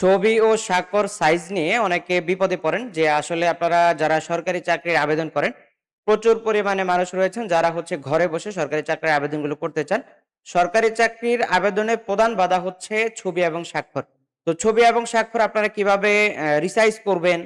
ছবি ও স্বাক্ষর সাইজ নিয়ে অনেকে বিপদে পড়েন যে আসলে আপনারা যারা সরকারি চাকরির আবেদন করেন, প্রচুর পরিমাণে মানুষ রয়েছেন যারা হচ্ছে ঘরে বসে সরকারি চাকরির আবেদনগুলো করতে চান। সরকারি চাকরির আবেদনে প্রধান বাধা হচ্ছে ছবি এবং স্বাক্ষর। তো ছবি এবং স্বাক্ষর আপনারা কীভাবে রিসাইজ করবেন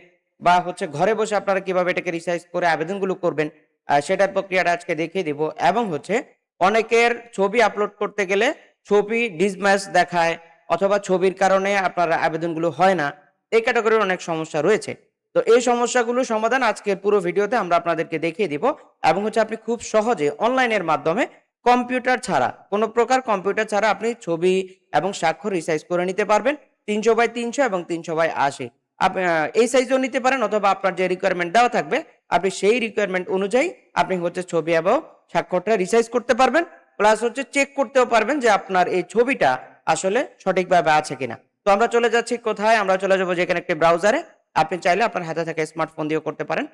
বা হচ্ছে ঘরে বসে আপনারা কীভাবে এটাকে রিসাইজ করে আবেদনগুলো করবেন সেটার প্রক্রিয়াটা আজকে দেখিয়ে দিব। এবং হচ্ছে অনেকের ছবি আপলোড করতে গেলে ছবি ডিসম্যাচ দেখায় অথবা ছবির কারণে আপনার আবেদনগুলো হয় না, এই ক্যাটাগরির অনেক সমস্যা রয়েছে। তো এই সমস্যাগুলো সমাধান আজকের পুরো ভিডিওতে আমরা আপনাদেরকে দেখিয়ে দিব এবং হচ্ছে আপনি খুব সহজে অনলাইনের মাধ্যমে কম্পিউটার ছাড়া, কোনো প্রকার কম্পিউটার ছাড়া আপনি ছবি এবং স্বাক্ষর রিসাইজ করে নিতে পারবেন, তিনশো বাই তিনশো এবং তিনশো বাই আশি। আপনি এই সাইজও নিতে পারেন অথবা আপনার যে রিকোয়ারমেন্ট দেওয়া থাকবে, আপনি সেই রিকোয়ারমেন্ট অনুযায়ী আপনি হচ্ছে ছবি এবং স্বাক্ষরটা রিসাইজ করতে পারবেন প্লাস হচ্ছে চেক করতেও পারবেন যে আপনার এই ছবিটা আসলে সঠিকভাবে আছে কিনা। তো আমরা চলে যাচ্ছি কোথায়? আমরা চলে যাব যেখানে একটি ব্রাউজারে আপনি চাইলে আপনার হাতে থাকা স্মার্টফোন দিয়েও করতে পারেন।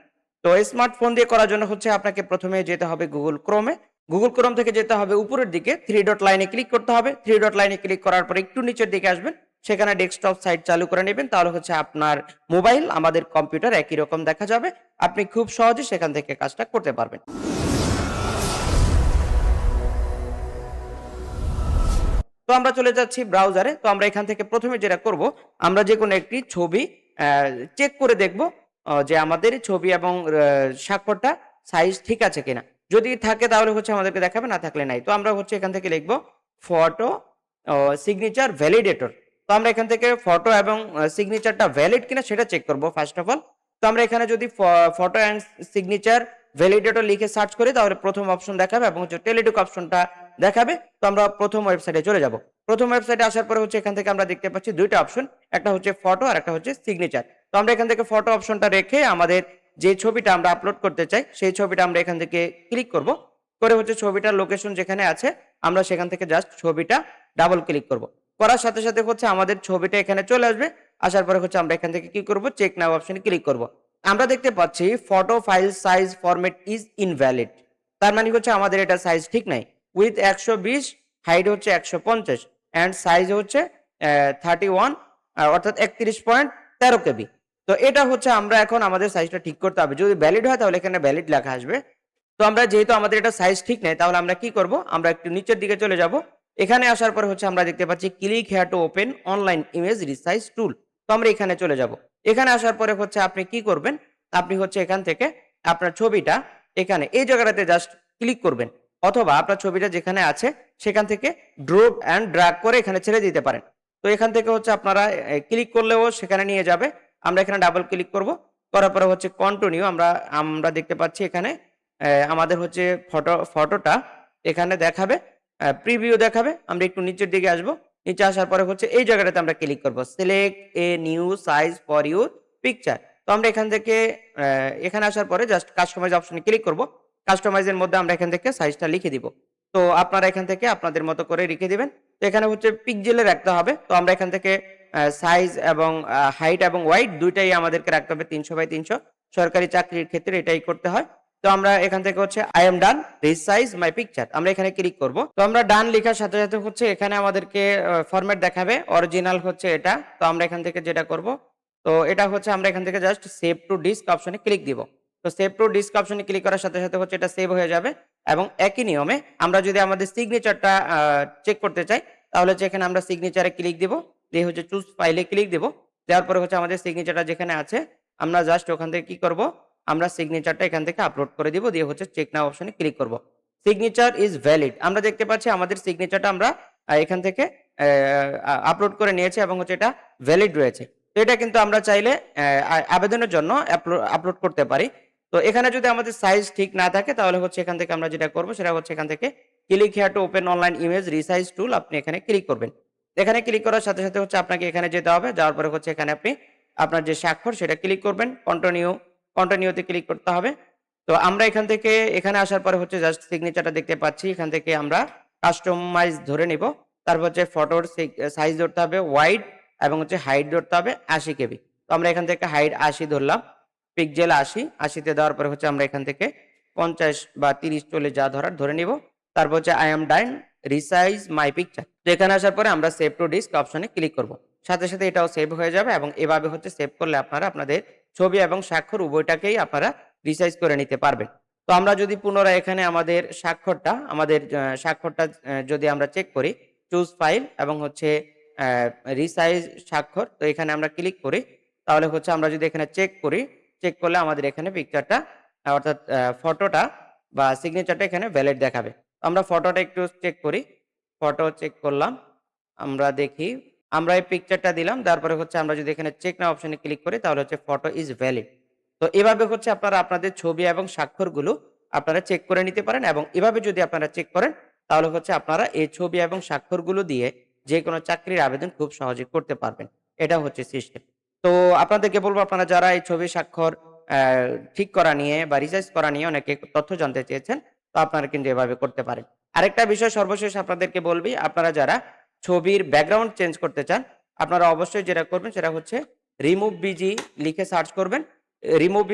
তো স্মার্টফোন দিয়ে করার জন্য হচ্ছে আপনাকে প্রথমে যেতে হবে গুগল ক্রোমে গুগল ক্রোম থেকে যেতে হবে উপরের দিকে থ্রি ডট লাইনে ক্লিক করতে হবে। থ্রি ডট লাইনে ক্লিক করার পর একটু নিচের দিকে আসবেন। সেখানে ডেস্কটপ সাইট চালু করে নেবেন। তাহলে হচ্ছে আপনার মোবাইল আমাদের কম্পিউটার একই রকম দেখা যাবে। আপনি খুব সহজে সেখান থেকে কাজটা করতে পারবেন। তো আমরা চলে যাচ্ছি ব্রাউজারে তো আমরা এখান থেকে প্রথমে যেটা করব, আমরা যে কোনো একটি ছবি চেক করে দেখব যে আমাদের ছবি এবং স্বাক্ষরটা সাইজ ঠিক আছে কিনা। যদি থাকে তাহলে হচ্ছে আমাদেরকে দেখাবে, না থাকলে নাই। তো আমরা হচ্ছে এখান থেকে লিখব ফটো সিগনেচার ভ্যালিডেটর তো আমরা এখান থেকে ফটো এবং সিগনেচারটা ভ্যালিড কিনা সেটা চেক করব ফার্স্ট অফ অল তো আমরা এখানে যদি ফটো অ্যান্ড সিগনেচার ভ্যালিডেটর লিখে সার্চ করি, তাহলে প্রথম অপশন দেখাবে এবং হচ্ছে টেলিটুক অপশনটা দেখাবে, তো আমরা প্রথম ওয়েবসাইটে চলে যাব। প্রথম ওয়েবসাইটে আসার পরে হচ্ছে এখান থেকে আমরা দেখতে পাচ্ছি দুইটা অপশন একটা হচ্ছে ফটো আর একটা হচ্ছে সিগনেচার তো আমরা এখান থেকে ফটো অপশনটা রেখে আমাদের যে ছবিটা আমরা আপলোড করতে চাই, সেই ছবিটা আমরা এখান থেকে ক্লিক করব। করে হচ্ছে ছবিটার লোকেশন যেখানে আছে, আমরা সেখান থেকে জাস্ট ছবিটা ডাবল ক্লিক করব। করার সাথে সাথে হচ্ছে আমাদের ছবিটা এখানে চলে আসবে। আসার পরে হচ্ছে আমরা এখান থেকে কি করব? চেক নাও অপশনে ক্লিক করব। আমরা দেখতে পাচ্ছি photo file size format is invalid তার মানে হচ্ছে আমাদের এটা সাইজ ঠিক নাই। উইথ একশো বিশ হাইট হচ্ছে একশো পঞ্চাশ অ্যান্ড সাইজ হচ্ছে থার্টি ওয়ান অর্থাৎ একত্রিশ পয়েন্ট তেরো কেবি। তো এটা হচ্ছে আমরা এখন আমাদের সাইজটা ঠিক করতে হবে। যদি ভ্যালিড হয় তাহলে এখানে ভ্যালিড লেখা আসবে। তো আমরা যেহেতু আমাদের এটা সাইজ ঠিক নেই, তাহলে আমরা কি করব? আমরা একটু নিচের দিকে চলে যাব। এখানে আসার পর হচ্ছে আমরা দেখতে পাচ্ছি click here to open online image resize tool তো আমরা এখানে চলে যাব। এখানে আসার পরে হচ্ছে আপনি কি করবেন? আপনি হচ্ছে এখান থেকে আপনার ছবিটা এখানে, এই জায়গাটাতে জাস্ট ক্লিক করবেন। অথবা আপনার ছবিটা যেখানে আছে, সেখান থেকে ড্রপ অ্যান্ড ড্রাগ করে এখানে ছেড়ে দিতে পারেন। তো এখান থেকে হচ্ছে আপনারা ক্লিক করলেও সেখানে নিয়ে যাবে। আমরা এখানে ডাবল ক্লিক করব। করার পরে হচ্ছে কন্টিনিউ আমরা আমরা দেখতে পাচ্ছি এখানে আমাদের হচ্ছে ফটো ফটোটা এখানে দেখাবে প্রিভিউ দেখাবে। আমরা একটু নিচের দিকে আসব। নিচে আসার পরে হচ্ছে এই জায়গাটাতে আমরা ক্লিক করব। Select a new size for your picture তো আমরা এখান থেকে এখানে আসার পরে জাস্ট কাস্টমাইজ অপশনে ক্লিক করব। কাস্টমাইজের মধ্যে আমরা এখান থেকে সাইজটা লিখে দিব। তো আপনারা এখান থেকে আপনাদের মতো করে লিখে দিবেন। তো এখানে হচ্ছে পিকজেলে রাখতে হবে। তো আমরা এখান থেকে সাইজ এবং হাইট এবং ওয়াইট দুইটাই আমাদেরকে রাখতে হবে তিনশো বাই তিনশো। সরকারি চাকরির ক্ষেত্রে এটাই করতে হয়। তো আমরা এখান থেকে হচ্ছে I am done resize my picture আমরা এখানে ক্লিক করব। তো আমরা ডান লেখার সাথে সাথে হচ্ছে এখানে আমাদেরকে ফরম্যাট দেখাবে। অরিজিনাল হচ্ছে এটা। তো আমরা এখান থেকে যেটা করব, তো এটা হচ্ছে আমরা এখান থেকে জাস্ট সেভ টু ডিস্ক অপশনে ক্লিক দিব। তো সেভ টু ডিস্ক অপশনে ক্লিক করার সাথে সাথে হচ্ছে এটা সেভ হয়ে যাবে এবং একই নিয়মে আমরা যদি আমাদের সিগনেচারটা চেক করতে চাই, তাহলে হচ্ছে এখানে আমরা সিগনেচারে ক্লিক দিব, দিয়ে হচ্ছে চুজ ফাইলে ক্লিক দিব, দেওয়ার পরে হচ্ছে আমাদের সিগনেচারটা যেখানে আছে, আমরা জাস্ট ওখান থেকে কি করব, আমরা সিগনেচারটা এখান থেকে আপলোড করে দিব, দিয়ে হচ্ছে চেক নাও অপশনে ক্লিক করব। সিগনেচার ইজ ভ্যালিড আমরা দেখতে পাচ্ছি আমাদের সিগনেচারটা আমরা এখান থেকে আপলোড করে নিয়েছি এবং হচ্ছে এটা ভ্যালিড রয়েছে। তো এটা কিন্তু আমরা চাইলে আবেদনের জন্য আপলোড করতে পারি। তো এখানে যদি আমাদের সাইজ ঠিক না থাকে, তাহলে হচ্ছে এখান থেকে আমরা যেটা করব, সেটা হচ্ছে এখান থেকে click here to open online image resize tool আপনি এখানে ক্লিক করবেন। এখানে ক্লিক করার সাথে সাথে হচ্ছে আপনাকে এখানে যেতে হবে, যাওয়ার পরে হচ্ছে এখানে আপনি আপনার যে স্বাক্ষর, সেটা ক্লিক করবেন। কন্টিনিউ কন্টিনিউতে ক্লিক করতে হবে। তো আমরা এখান থেকে, এখানে আসার পরে হচ্ছে জাস্ট সিগনেচারটা দেখতে পাচ্ছি। এখান থেকে আমরা কাস্টমাইজ ধরে নিব। তারপর হচ্ছে ফটোর সাইজ ধরতে হবে ওয়াইড এবং হচ্ছে হাইট ধরতে হবে, আশি কেবি। তো আমরা এখান থেকে হাইট আশি ধরলাম। পিকজেল আশি আশিতে দেওয়ার পরে হচ্ছে আমরা এখান থেকে পঞ্চাশ বা তিরিশ চল্লিশ যা ধরার ধরে নিব তারপর হচ্ছে I am dine resize my picture তো এখানে আসার পরে আমরা সেভ টু ডিস্ক অপশনে ক্লিক করব সাথে, সাথে এটাও সেভ হয়ে যাবে এবং এভাবে হচ্ছে সেভ করলে আপনারা আপনাদের ছবি এবং স্বাক্ষর উভয়টাকেই আপনারা রিসাইজ করে নিতে পারবেন। তো আমরা যদি পুনরায় এখানে আমাদের স্বাক্ষরটা আমাদের স্বাক্ষরটা যদি আমরা চেক করি, চুজ ফাইল এবং হচ্ছে রিসাইজ স্বাক্ষর। তো এখানে আমরা ক্লিক করি। তাহলে হচ্ছে আমরা যদি এখানে চেক করি, চেক করলে আমাদের এখানে পিকচারটা অর্থাৎ ফটোটা বা সিগনেচারটা এখানে ভ্যালিড দেখাবে। আমরা ফটোটা একটু চেক করি। ফটো চেক করলাম। আমরা দেখি, আমরা এই পিকচারটা দিলাম। তারপরে হচ্ছে আমরা যদি এখানে চেক না অপশনে ক্লিক করি তাহলে হচ্ছে ফটো ইজ ভ্যালিড। তো এভাবে হচ্ছে আপনারা আপনাদের ছবি এবং স্বাক্ষরগুলো আপনারা চেক করে নিতে পারেন এবং এভাবে যদি আপনারা চেক করেন তাহলে হচ্ছে আপনারা এই ছবি এবং স্বাক্ষরগুলো দিয়ে যেকোনো চাকরির আবেদন খুব সহজে করতে পারবেন। এটা হচ্ছে সিস্টেম। তো আপনাদেরকে বলব আপনারা যারা এই ছবি স্বাক্ষর ঠিক করা নিয়ে বা রিসার্চ করা নিয়ে অনেকে তথ্য জানতে চেয়েছেন, তো আপনারা কিন্তু এভাবে করতে পারেন। আরেকটা বিষয় সর্বশেষ আপনাদেরকে বলবি, আপনারা যারা ছবির ব্যাকগ্রাউন্ড চেঞ্জ করতে চান, আপনারা অবশ্যই যেটা করবেন সেটা হচ্ছে রিমুভ বিজি লিখে সার্চ করবেন। রিমুভ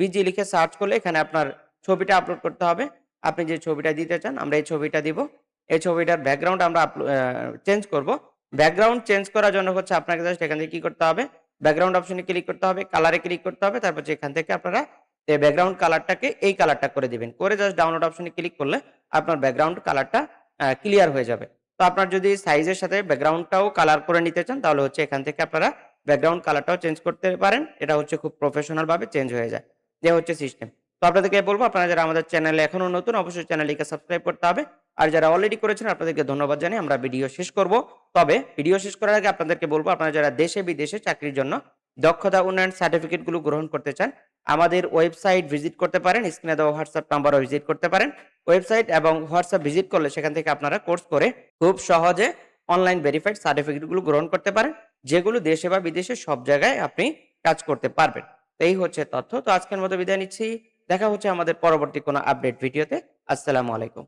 বিজি লিখে সার্চ করলে এখানে আপনার ছবিটা আপলোড করতে হবে। আপনি যে ছবিটা দিতে চান, আমরা এই ছবিটা দিব। এই ছবিটার ব্যাকগ্রাউন্ড আমরা চেঞ্জ করব। ব্যাকগ্রাউন্ড চেঞ্জ করার জন্য হচ্ছে আপনাকে জাস্ট এখান থেকে কি করতে হবে? ব্যাকগ্রাউন্ড অপশনে ক্লিক করতে হবে, কালারে ক্লিক করতে হবে। তারপর যেখান থেকে আপনারা এই ব্যাকগ্রাউন্ড কালারটাকে এই কালারটা করে দিবেন। করে জাস্ট ডাউনলোড অপশনে ক্লিক করলে আপনার ব্যাকগ্রাউন্ড কালারটা ক্লিয়ার হয়ে যাবে। তো আপনার যদি সাইজের সাথে ব্যাকগ্রাউন্ডটাও কালার করে নিতে চান তাহলে হচ্ছে এখান থেকে আপনারা ব্যাকগ্রাউন্ড কালারটাও চেঞ্জ করতে পারেন। এটা হচ্ছে খুব প্রফেশনালভাবে চেঞ্জ হয়ে যায়। যে হচ্ছে সিস্টেম। তো আপনাদেরকে বলব আপনারা যারা আমাদের চ্যানেলে এখনও নতুন অবশ্যই চ্যানেলটিকে সাবস্ক্রাইব করতে হবে। আর যারা অলরেডি করেছেন আপনাদেরকে ধন্যবাদ জানিয়ে আমরা ভিডিও শেষ করব। তবে ভিডিও শেষ করার আগে আপনাদেরকে বলব আপনারা যারা দেশে বিদেশে চাকরির জন্য দক্ষতা উন্নয়ন সার্টিফিকেটগুলো গ্রহণ করতে চান, আমাদের ওয়েবসাইট ভিজিট করতে পারেন। স্ক্রিনে দেওয়া হোয়াটসঅ্যাপ নাম্বারও ভিজিট করতে পারেন। ওয়েবসাইট এবং হোয়াটসঅ্যাপ ভিজিট করলে সেখান থেকে আপনারা কোর্স করে খুব সহজে অনলাইন ভেরিফাইড সার্টিফিকেটগুলো গ্রহণ করতে পারেন। যেগুলো দেশে বা বিদেশে সব জায়গায় আপনি কাজ করতে পারবেন। এই হচ্ছে তথ্য। তো আজকের মতো বিদায় নিচ্ছি। দেখা হচ্ছে আমাদের পরবর্তী কোনো আপডেট ভিডিওতে। আসসালামু আলাইকুম।